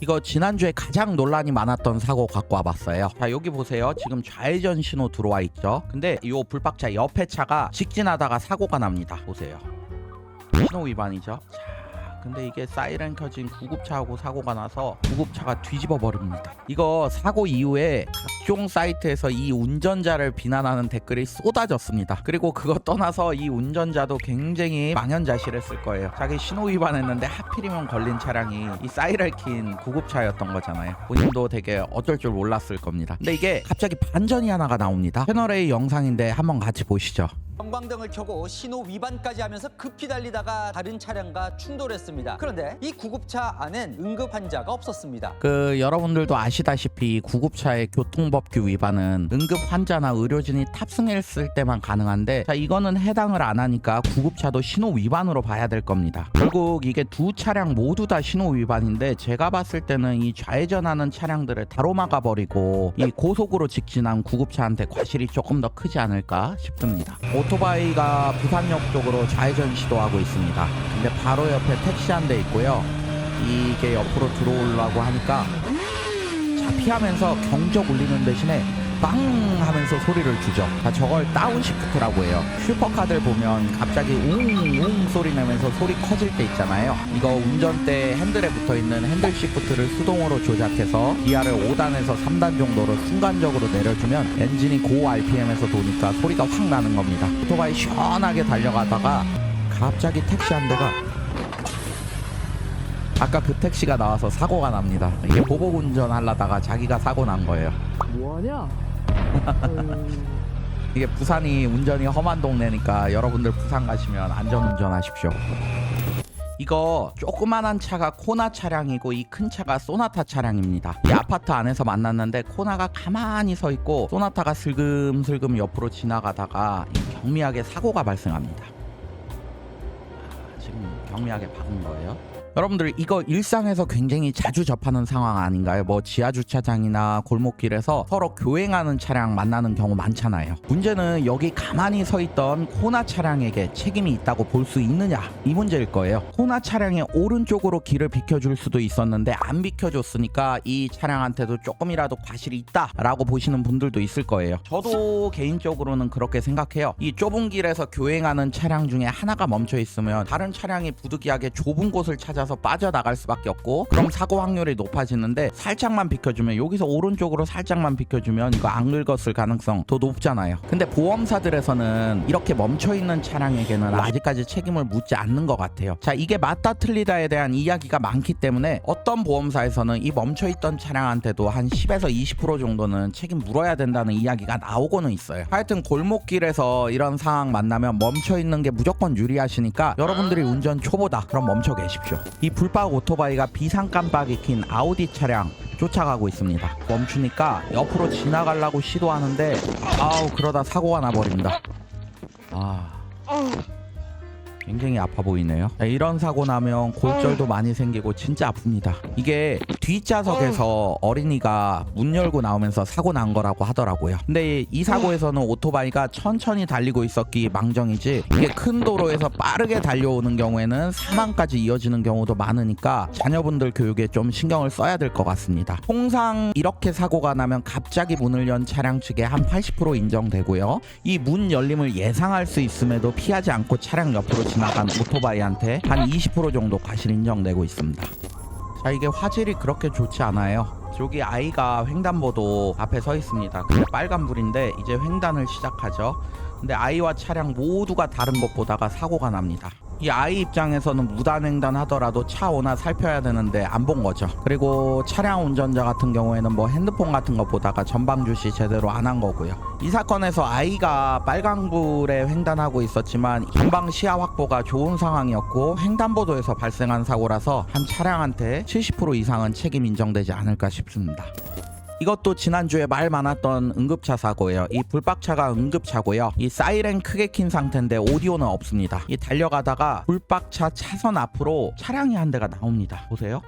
이거 지난주에 가장 논란이 많았던 사고 갖고 와봤어요. 자 여기 보세요. 지금 좌회전 신호 들어와 있죠. 근데 이 불박차 옆에 차가 직진하다가 사고가 납니다. 보세요. 신호 위반이죠. 자 근데 이게 사이렌 켜진 구급차하고 사고가 나서 구급차가 뒤집어 버립니다. 이거 사고 이후에 각종 사이트에서 이 운전자를 비난하는 댓글이 쏟아졌습니다. 그리고 그거 떠나서 이 운전자도 굉장히 망연자실했을 거예요. 자기 신호 위반했는데 하필이면 걸린 차량이 이 사이렌 킨 구급차였던 거잖아요. 본인도 되게 어쩔 줄 몰랐을 겁니다. 근데 이게 갑자기 반전이 하나가 나옵니다. 채널A 영상인데 한번 같이 보시죠. 형광등을 켜고 신호 위반까지 하면서 급히 달리다가 다른 차량과 충돌했습니다. 그런데 이 구급차 안엔 응급 환자가 없었습니다. 그 여러분들도 아시다시피 구급차의 교통법규 위반은 응급 환자나 의료진이 탑승했을 때만 가능한데 자 이거는 해당을 안 하니까 구급차도 신호 위반으로 봐야 될 겁니다. 결국 이게 두 차량 모두 다 신호 위반인데 제가 봤을 때는 이 좌회전하는 차량들을 가로막아 버리고 이 고속으로 직진한 구급차한테 과실이 조금 더 크지 않을까 싶습니다. 오토바이가 부산역 쪽으로 좌회전 시도하고 있습니다. 근데 바로 옆에 택시 한 대 있고요. 이게 옆으로 들어오려고 하니까 자 피하면서 경적 울리는 대신에 빵 하면서 소리를 주죠. 자, 저걸 다운시프트라고 해요. 슈퍼카들 보면 갑자기 웅웅 소리 내면서 소리 커질 때 있잖아요. 이거 운전대 핸들에 붙어 있는 핸들 시프트를 수동으로 조작해서 기아를 5단에서 3단 정도로 순간적으로 내려주면 엔진이 고 RPM에서 도니까 소리가 확 나는 겁니다. 오토바이 시원하게 달려가다가 갑자기 택시 한 대가 아까 그 택시가 나와서 사고가 납니다. 이게 보복 운전 하려다가 자기가 사고 난 거예요. 뭐하냐? 음, 이게 부산이 운전이 험한 동네니까 여러분들 부산 가시면 안전 운전하십시오. 이거 조그만한 차가 코나 차량이고 이 큰 차가 소나타 차량입니다. 이 아파트 안에서 만났는데 코나가 가만히 서 있고 소나타가 슬금슬금 옆으로 지나가다가 이 경미하게 사고가 발생합니다. 아, 지금 경미하게 박은 거예요. 여러분들 이거 일상에서 굉장히 자주 접하는 상황 아닌가요? 뭐 지하 주차장이나 골목길에서 서로 교행하는 차량 만나는 경우 많잖아요. 문제는 여기 가만히 서 있던 코나 차량에게 책임이 있다고 볼 수 있느냐 이 문제일 거예요. 코나 차량의 오른쪽으로 길을 비켜줄 수도 있었는데 안 비켜줬으니까 이 차량한테도 조금이라도 과실이 있다라고 보시는 분들도 있을 거예요. 저도 개인적으로는 그렇게 생각해요. 이 좁은 길에서 교행하는 차량 중에 하나가 멈춰 있으면 다른 차량이 부득이하게 좁은 곳을 찾아서 빠져나갈 수밖에 없고 그럼 사고 확률이 높아지는데 살짝만 비켜주면 여기서 오른쪽으로 살짝만 비켜주면 이거 안 긁었을 가능성 더 높잖아요. 근데 보험사들에서는 이렇게 멈춰 있는 차량에게는 아직까지 책임을 묻지 않는 것 같아요. 자 이게 맞다 틀리다에 대한 이야기가 많기 때문에 어떤 보험사에서는 이 멈춰 있던 차량한테도 한 10에서 20% 정도는 책임 물어야 된다는 이야기가 나오고는 있어요. 하여튼 골목길에서 이런 상황 만나면 멈춰 있는 게 무조건 유리하시니까 여러분들이 운전 초보다 그럼 멈춰 계십시오. 이 불박 오토바이가 비상 깜빡이 킨 아우디 차량 쫓아가고 있습니다. 멈추니까 옆으로 지나가려고 시도하는데 아우 그러다 사고가 나버립니다. 아 굉장히 아파 보이네요. 자, 이런 사고 나면 골절도 많이 생기고 진짜 아픕니다. 이게 뒷좌석에서 어린이가 문 열고 나오면서 사고 난 거라고 하더라고요. 근데 이 사고에서는 오토바이가 천천히 달리고 있었기 망정이지 이게 큰 도로에서 빠르게 달려오는 경우에는 사망까지 이어지는 경우도 많으니까 자녀분들 교육에 좀 신경을 써야 될 것 같습니다. 통상 이렇게 사고가 나면 갑자기 문을 연 차량 측에 한 80% 인정되고요. 이 문 열림을 예상할 수 있음에도 피하지 않고 차량 옆으로 지나간 오토바이한테 한 20% 정도 과실 인정되고 있습니다. 자 이게 화질이 그렇게 좋지 않아요. 저기 아이가 횡단보도 앞에 서 있습니다. 근데 빨간불인데 이제 횡단을 시작하죠. 근데 아이와 차량 모두가 다른 곳 보다가 사고가 납니다. 이 아이 입장에서는 무단횡단 하더라도 차 오나 살펴야 되는데 안 본 거죠. 그리고 차량 운전자 같은 경우에는 뭐 핸드폰 같은 거 보다가 전방 주시 제대로 안 한 거고요. 이 사건에서 아이가 빨간불에 횡단하고 있었지만 전방 시야 확보가 좋은 상황이었고 횡단보도에서 발생한 사고라서 한 차량한테 70% 이상은 책임 인정되지 않을까 싶습니다. 이것도 지난주에 말 많았던 응급차 사고예요. 이 불박차가 응급차고요. 이 사이렌 크게 킨 상태인데 오디오는 없습니다. 이 달려가다가 불박차 차선 앞으로 차량이 한 대가 나옵니다. 보세요.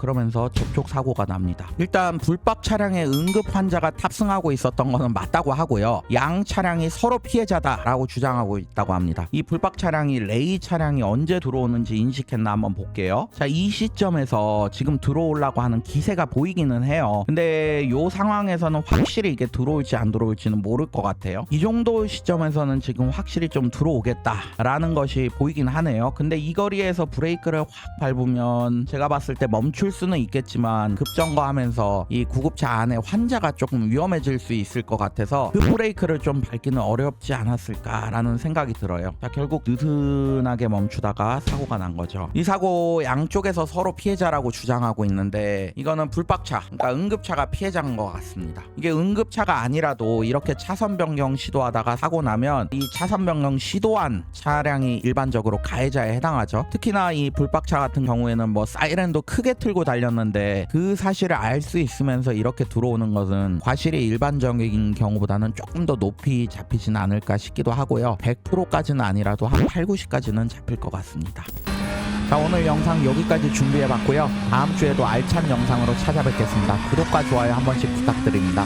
자, 그러면서 접촉 사고가 납니다. 일단 불박 차량에 응급 환자가 탑승하고 있었던 거는 맞다고 하고요. 양 차량이 서로 피해자다라고 주장하고 있다고 합니다. 이 불박 차량이 레이 차량이 언제 들어오는지 인식했나 한번 볼게요. 자, 이 시점에서 지금 들어오려고 하는 기세가 보이기는 해요. 근데 요 상황에서는 확실히 이게 들어올지 안 들어올지는 모를 것 같아요. 이 정도 시점에서는 지금 확실히 좀 들어오겠다라는 것이 보이긴 하네요. 근데 이 거리에서 브레이크를 확 밟으면 제가 봤을 때 멈출 수는 있겠지만 급정거하면서 이 구급차 안에 환자가 조금 위험해질 수 있을 것 같아서 그 브레이크를 좀 밟기는 어렵지 않았을까라는 생각이 들어요. 자, 결국 느슨하게 멈추다가 사고가 난 거죠. 이 사고 양쪽에서 서로 피해자라고 주장하고 있는데 이거는 불박차, 그러니까 응급차가 피해자인 것 같습니다. 이게 응급차가 아니라도 이렇게 차선 변경 시도하다가 사고 나면 이 차선 변경 시도한 차량이 일반적으로 가해자에 해당하죠. 특히나 이 불박차 같은 경우에는 뭐 사이렌도 크게 틀고 달렸는데 그 사실을 알 수 있으면서 이렇게 들어오는 것은 과실이 일반적인 경우보다는 조금 더 높이 잡히진 않을까 싶기도 하고요. 100%까지는 아니라도 한 8, 90까지는 잡힐 것 같습니다. 자 오늘 영상 여기까지 준비해 봤고요. 다음 주에도 알찬 영상으로 찾아뵙겠습니다. 구독과 좋아요 한 번씩 부탁드립니다.